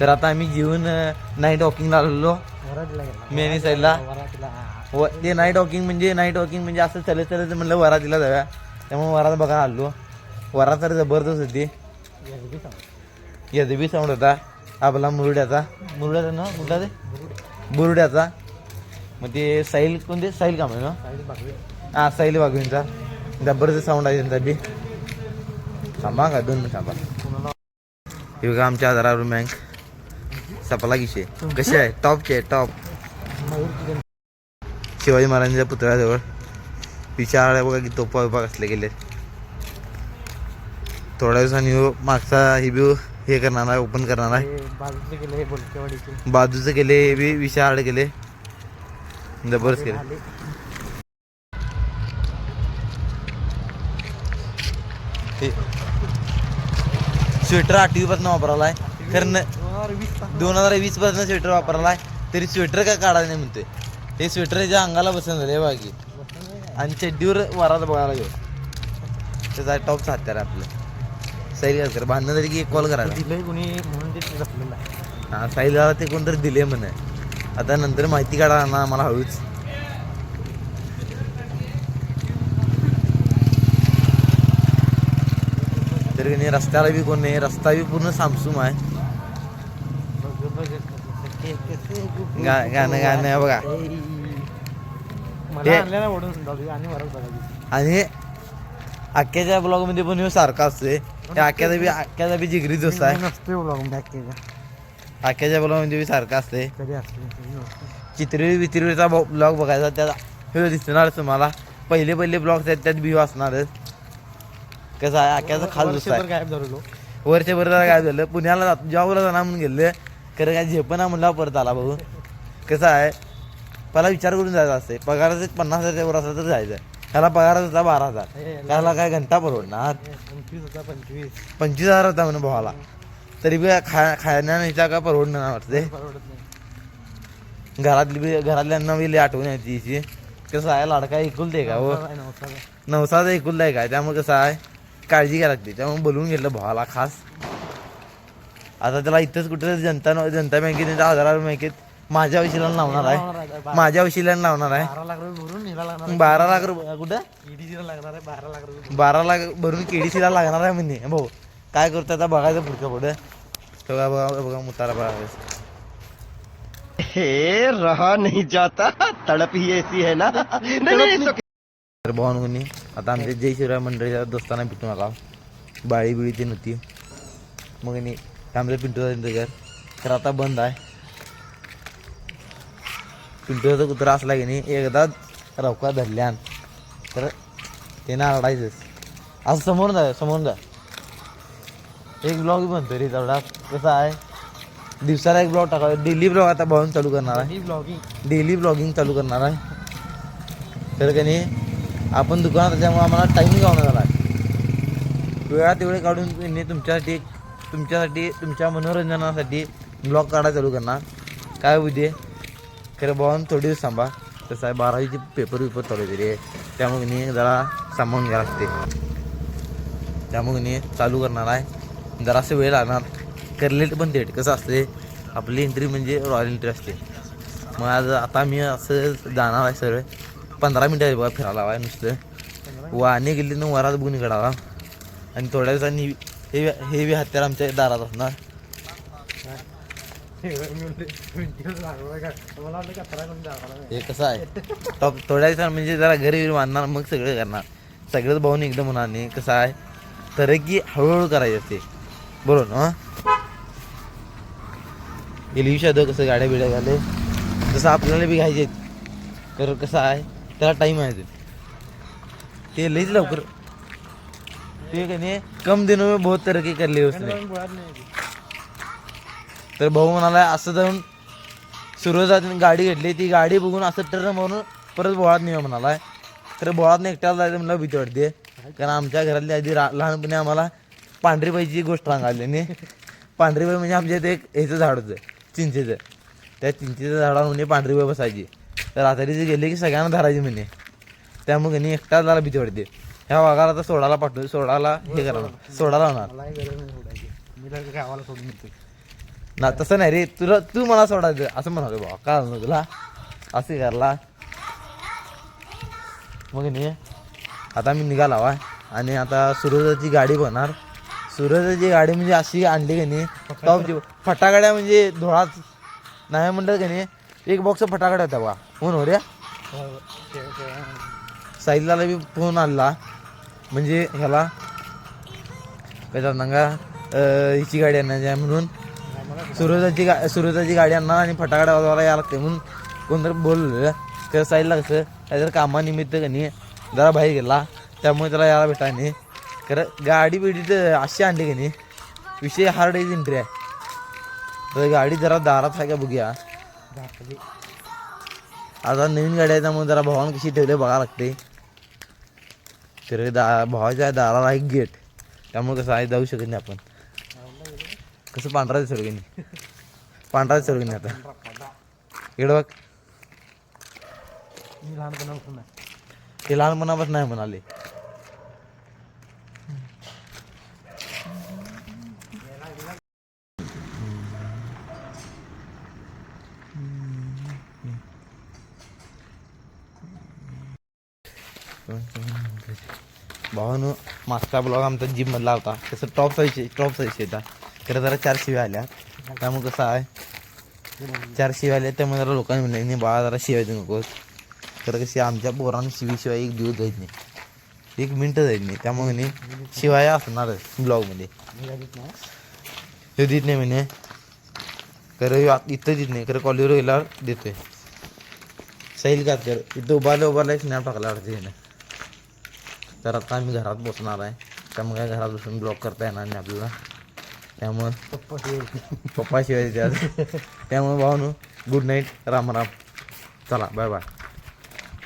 तर आता आम्ही जेवून नाईट वॉकिंगला आलेलो. मेनी साईडला. व ते नाईट वॉकिंग म्हणजे नाईट वॉकिंग म्हणजे असं चलत चलत म्हणलं वरातीला जाऊया. त्यामुळे वरात बघा आलो. वरात तर जबरदस्त होती. यदबी साऊंड होता. आपला मुरुड्याचा. मुरुड्याचा ना? कुठला ते? बुरुड्याचा मग ते साईल कोणते? साईल काम आहे ना हा साईल बागवींचा. जबरदस्त साऊंड आहे त्यांचा बी. थांबा का? दोन मिनिट थांबा. हे बघा आमच्या आधारावर बँक सपला किशे कसे आहे? टॉपचे टॉप मयूर चिकन शिवाजी महाराजांच्या पुतळ्याजवळ. विचार बघा की तोपा विपा कसले गेले थोड्या दिवसांनी ह्यो मागचा हे बी हे करणार आहे ओपन करणार आहे. हे बाजूचे केले हे बी विशाळ जबरदस्त केले. आले. हे. स्वेटर आठवी पासून वापरायला आहे. न- दोन हजार वीसपासून. स्वेटर वापरायला आहे तरी स्वेटर काय काढायला नाही म्हणतोय. हे स्वेटर याच्या अंगाला बसून झाले बाकी आणि चड्डीवर वरात बघायला घेऊ त्याचा हत्यार आहे आपलं. साईल कर भांडणं तरी की एक कॉल करायला. दिलंय कुणी म्हणून ते हा साईलला ते कोणतरी दिले म्हणे. आता नंतर माहिती काढा ना आम्हाला हळूच. तर रस्त्याला बी कोण नाही रस्ता बी पूर्ण सामसूम आहे. गा- गाणं गाणं आहे बघा. मला ना ओढून जाऊ आणि वरच बघायची आणि अख्ख्याच्या ब्लॉगमध्ये पण ह्यो सारखा असतोय. त्या अख्ख्याचा बी अख्ख्याचा बी जिगरी दोस्त आहे नसते ब्लॉग अख्ख्याच्या. ब्लॉगमध्ये बी सारखा असते कधी असते कधी नसते चित्रवी वित्रिवीचा ब्लॉग बघायचा त्यात हे दिसणार तुम्हाला. पहिले पहिले ब्लॉग आहेत त्यात बिहू असणारच कसं आहे अख्ख्याचा खास दोस्त वर्षभर आहे. गायब झालेलो. वरच्या वर काय झालं. पुण्याला जात जॉबला जाणार म्हणून गेले खरं काय झेपना म्हणला परत आला भाऊ. कसं आहे पहिला विचार करून जायचा असते. पगाराचं पन्नास हजारच्या वर असला तर जायचं. ह्याला पगार होता बारा हजार. त्याला काय घंटा परवडणार? पंचवीस होता पंचवीस. पंचवीस हजार होता म्हणे भावाला. तरी बी खा खाण्या ह्याच्या काय परवडणार वाटते घरातली बी घरातल्यांना बी आठवण येते हिची. कसं आहे लाडका एकुलते का हो. नवसाचा एकुलता आहे काय? त्यामुळे कसं आहे काळजी घ्यायला लागते. त्यामुळे बोलवून घेतलं भावाला खास. आता त्याला इथंच कुठं जनता जनता बँकेत आधार बँकेत माझ्या वशिला लावणार आहे. माझ्या वशिला लावणार आहे. बारा लाख रुपये भरून हिला लागणार आहे. बारा लाख रुपये कुठं? लागणार आहे बारा लाख रुपये बारा लाख भरून केडीसीला लागणार आहे म्हणे. भाऊ काय करतो आता बघायचं पुढचं पुढं. बघा बघा बघा मुतारा बघा. हे रहा नहीं जाता तड़प ही ऐसी है ना? तर भावानं कोणी? आता आमच्या जय शिवराय मंडळीच्या दोस्तांना भेटून आला. बाळी बिळी ते नव्हती मग नाही आमचं पिंटू त्यांचं घर तर आता बंद आहे. पिंटूचा कुत्रा असला की नाही एकदा रवका धरल्यान तर त्यानं आरडायचंच असं समोर जा समोर जा. एक ब्लॉग बनतो रे तेवढा. कसा आहे? दिवसाला एक ब्लॉग टाकावा डेली ब्लॉग आता भाऊन चालू करणार आहे. ब्लॉगिंग डेली ब्लॉगिंग चालू करणार आहे. तर का नाही आपण दुकानात त्याच्यामुळे आम्हाला टाईम गावणार झाला. आहे वेळ काढून त्यांनी तुमच्यासाठी तुमच्यासाठी तुमच्या मनोरंजनासाठी ब्लॉग काढा चालू करणार. काय बुद्धी खरं भाऊन थोडी दिवस थांबा. कसं आहे बारावीचे पेपर विपर चालू होते रे त्यामुळे मी जरा सांभाळून घ्यायला लागते. त्यामुळे मी चालू करणार आहे. जरासं वेळ लागणार. करलेट पण थेट कसं असते आपली एंट्री म्हणजे रॉयल एंट्री असते. मग आज आता मी असं जाणार आहे सर पंधरा मिनटं आहे बघा फिरायला आहे नुसतं. वाने गेली ना वरात बघून काढावा आणि थोड्या दिवसांनी हे हे बी हत्यार आमच्या दारात असणार. हे कसं आहे? टॉप थोड्या दिवसांनी म्हणजे जरा घरी बांधणार मग सगळं करणार. सगळंच भाऊन एकदम होणार नाही. कसं आहे? तर की हळूहळू करायचं असते. बरोबर ना इलिश यादव कसं गाड्या बिड्या घाले तसं आपल्याला बी घ्यायचे तर कसं आहे? त्याला टाईम आहे ते. ते लईच लवकर ते का नाही कम दिनों में बहुत तरक्की करली उसने. तर भाऊ म्हणाला असं जाऊन सुरुवात गाडी घेतली. ती गाडी बघून असं टर्न म्हणून परत बोळात नाही म्हणाला. तर बोळात एकट्याला जायचं मला भीती वाटते. कारण आमच्या घरातली आधी लहानपणी आम्हाला पांढरी बाईची गोष्ट सांगायली नाही पांढरी बाई म्हणजे आमच्या इथे एक ह्याचं झाड होतं चिंचेचं. त्या चिंचेच्या झाडावर म्हणजे पांढरी बाई बसायची. तर रात्रीचे गेले की सगळ्यांना धरायची म्हणे. त्यामुळे नाही एकटा जायला भीती वाटते. ह्या वाघाला तर सोडायला पाठवू. सोडायला हे करणार सोडायला होणार मला गरज नाही सोडायची. मी तर गावाला सोडून येते ना तसं नाही रे. तुला तू मला सोडायचं असं म्हणाले भावा का ना तुला? असं करला मग नाही आता मी निघाला वा आणि आता सुरजाची गाडी बनणार सुरजाची गाडी म्हणजे अशी आणली की नाही टॉपची फटाकड्या म्हणजे धुळाच नाही म्हणलं की नाही एक बॉक्स फटाकड्या होत्या बा फोन हो रे. साईडला बी फोन आणला म्हणजे ह्याला काय सांगा हिची गाडी आणायची आहे म्हणून. सुरजाची गा सुरजाची गाडी आणणार आणि फटाकड्या वाजवायला यायला लागते म्हणून कोणतरी बोललं तर साईडला कसं काहीतरी कामानिमित्त का नाही जरा बाहेर गेला त्यामुळे त्याला यायला भेटा नाही. खरं गाडी बिडी तर अशी आणली का नाही विषय हार्ड इज एंट्री आहे. तर गाडी जरा दारात आहे का बघूया. आता नवीन गाडी आहे त्यामुळे जरा भावानं कशी ठेवली बघायला लागते तर दा भावाच्या दाराला एक गेट. त्यामुळे कसं आहे जाऊ शकत नाही आपण. कसं पांढरा दिसलं की नाही? पांढरा दिसलं की नाही आता? इकडं बघ. मी लहानपणापासून ते लहानपणापासून नाही म्हणाले. भावानं मागचा ब्लॉग आमचा जिम मधला होता. तसं टॉप साईजचे टॉप साईजचे येतात खरं जरा चार शिव्या आल्या. त्यामुळे कसं आहे चार शिव्या आल्या त्यामुळे जरा लोकांनी म्हणले नाही बाळा जरा शिवाय देऊ नकोस. खरं कशी आमच्या पोरांना शिवीशिवाय एक दिवस जायत नाही. एक मिनटं जायत नाही. त्यामुळे म्हणे शिवाय असणारच ब्लॉगमध्ये हे देत नाही म्हणे. खरं इथं देत नाही. खरं कॉलेजवर गेल्यावर देतोय. सैल का तर इथं उभारल्या उभारल्या स्नॅप टाकला वाटतं त्याने तर आता आम्ही घरात बसणार आहे. त्यामुळे काय घरात बसून ब्लॉग करता येणार नाही आपल्याला. त्यामुळं पप्पा शिवाय त्यामुळे भाऊ गुड नाईट राम राम. चला बाय बाय